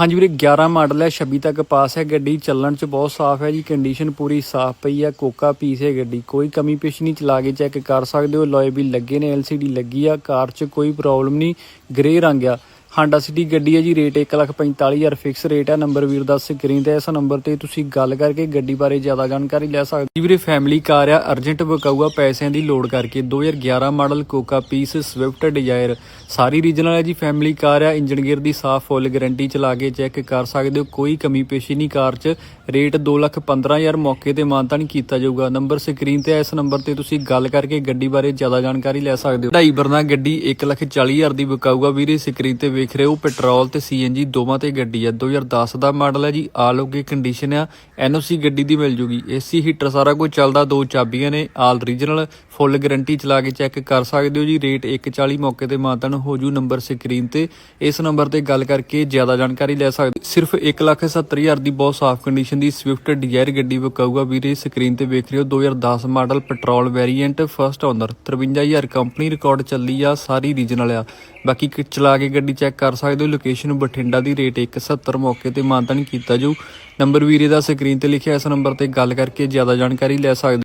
ਹਾਂਜੀ ਵੀਰੇ 11 ਮਾਡਲ ਹੈ 26 ਤੱਕ ਪਾਸ ਹੈ, ਗੱਡੀ ਚੱਲਣ ਚ ਬਹੁਤ ਸਾਫ਼ ਹੈ ਜੀ ਕੰਡੀਸ਼ਨ ਪੂਰੀ ਸਾਫ਼ ਪਈ ਹੈ, ਕੋਕਾ ਪੀਸ ਹੈ ਗੱਡੀ, ਕੋਈ ਕਮੀ ਪੇਸ਼ ਨਹੀਂ, ਚਲਾ ਕੇ ਚੈੱਕ ਕਰ ਸਕਦੇ ਹੋ, ਲੋਏ ਵੀ ਲੱਗੇ ਨੇ LCD ਲੱਗੀ ਆ, ਕਾਰ ਚ ਕੋਈ ਪ੍ਰੋਬਲਮ ਨਹੀਂ ਗ੍ਰੇ ਰੰਗ ਆ। ਹਾਂਡਾ ਸਿਟੀ ਗੱਡੀ ਹੈ ਜੀ ਰੇਟ 145000 ਫਿਕਸ ਰੇਟ ਹੈ ਨੰਬਰ ਵੀਰ ਦਾ ਸਕਰੀਨ ਤੇ ਇਸ ਨੰਬਰ ਤੇ ਤੁਸੀਂ ਗੱਲ ਕਰਕੇ ਗੱਡੀ ਬਾਰੇ ਜ਼ਿਆਦਾ ਜਾਣਕਾਰੀ ਲੈ ਸਕਦੇ ਹੋ। ਜੀ ਵੀਰੇ ਫੈਮਿਲੀ ਕਾਰ ਆ ਅਰਜੈਂਟ ਬਕਾਊਆ ਪੈਸਿਆਂ ਦੀ ਲੋੜ ਕਰਕੇ 2011 ਮਾਡਲ ਕੋਕਾ ਪੀਸ ਸਵਿਫਟ ਡਿਜ਼ਾਇਰ ਸਾਰੀ ਰੀਜਨਲ ਹੈ ਜੀ ਫੈਮਿਲੀ ਕਾਰ ਆ ਇੰਜਨ ਗੇਅਰ ਦੀ ਸਾਫ਼ ਫੁੱਲ ਗਾਰੰਟੀ ਚਲਾ ਕੇ ਚੈੱਕ ਕਰ ਸਕਦੇ ਹੋ ਕੋਈ ਕਮੀ ਪੇਸ਼ੀ ਨਹੀਂ ਕਾਰ 'ਚ। ਰੇਟ 215000 ਮੌਕੇ ਤੇ ਮਾਨਤਾ ਨਹੀਂ ਕੀਤਾ ਜਾਊਗਾ। ਨੰਬਰ ਸਕਰੀਨ ਤੇ ਹੈ, ਇਸ ਨੰਬਰ ਤੇ ਤੁਸੀਂ ਗੱਲ ਕਰਕੇ ਗੱਡੀ ਬਾਰੇ ਜ਼ਿਆਦਾ ਜਾਣਕਾਰੀ ਲੈ ਸਕਦੇ ਹੋ। ਢਾਈ ਬਰਨਾ ਗੱਡੀ 140000 ਦੀ ਬਕਾਊਗਾ ਵੀਰੇ ਸਕਰੀਨ ਤੇ ਵੇਖ ਰਹੇ ਹੋ, ਪੈਟਰੋਲ ਤੇ ਸੀਐਨਜੀ ਦੋਵਾਂ ਤੇ ਗੱਡੀ ਹੈ 2010 ਦਾ ਮਾਡਲ ਹੈ ਜੀ ਆਲ ਓਕੇ ਕੰਡੀਸ਼ਨ ਆ। ਐਨਓਸੀ ਗੱਡੀ ਦੀ ਮਿਲ ਜੂਗੀ। ਏਸੀ, ਹੀਟਰ ਸਾਰਾ ਕੁਝ ਚੱਲਦਾ, ਦੋ ਚਾਬੀਆਂ ਨੇ ਆਲ ਰੀਜਨਲ ਫੁੱਲ ਗਾਰੰਟੀ ਚਲਾ ਕੇ ਚੈੱਕ ਕਰ ਸਕਦੇ ਹੋ ਜੀ। ਰੇਟ 140 ਮੌਕੇ ਤੇ ਮਾਤਨ ਹੋ ਜੂ ਨੰਬਰ ਸਕਰੀਨ ਤੇ। ਇਸ ਨੰਬਰ ਤੇ ਗੱਲ ਕਰਕੇ ਜ਼ਿਆਦਾ ਜਾਣਕਾਰੀ ਲੈ ਸਕਦੇ ਹੋ। ਸਿਰਫ 170000 ਦੀ ਬਹੁਤ ਸਾਫ਼ ਕੰਡੀਸ਼ਨ ਦੀ ਸਵਿਫਟ ਡਿਜ਼ਾਇਰ ਗੱਡੀ ਵਿਕਾਊਗਾ ਵੀਰੇ। ਸਕਰੀਨ ਤੇ ਵੇਖ ਰਹੇ ਹੋ 2010 model petrol variant first owner 53000 company record ਚੱਲੀ ਆ, ਸਾਰੀ ਰੀਜਨਲ ਆ। ਬਾਕੀ ਚਲਾ ਕੇ ਗੱਡੀ ਚੈੱਕ ਕਰ ਸਕਦੇ ਹੋ। ਲੋਕੇਸ਼ਨ ਬਠਿੰਡਾ ਦੀ ਰੇਟ 170 ਮੌਕੇ ਤੇ ਮਾਨਤਾ ਕੀਤਾ ਜਾਊ। ਨੰਬਰ ਵੀਰੇ ਦਾ ਸਕਰੀਨ ਤੇ ਲਿਖਿਆ, ਇਸ ਨੰਬਰ ਤੇ ਗੱਲ ਕਰਕੇ ਜ਼ਿਆਦਾ ਜਾਣਕਾਰੀ ਲੈ ਸਕਦੇ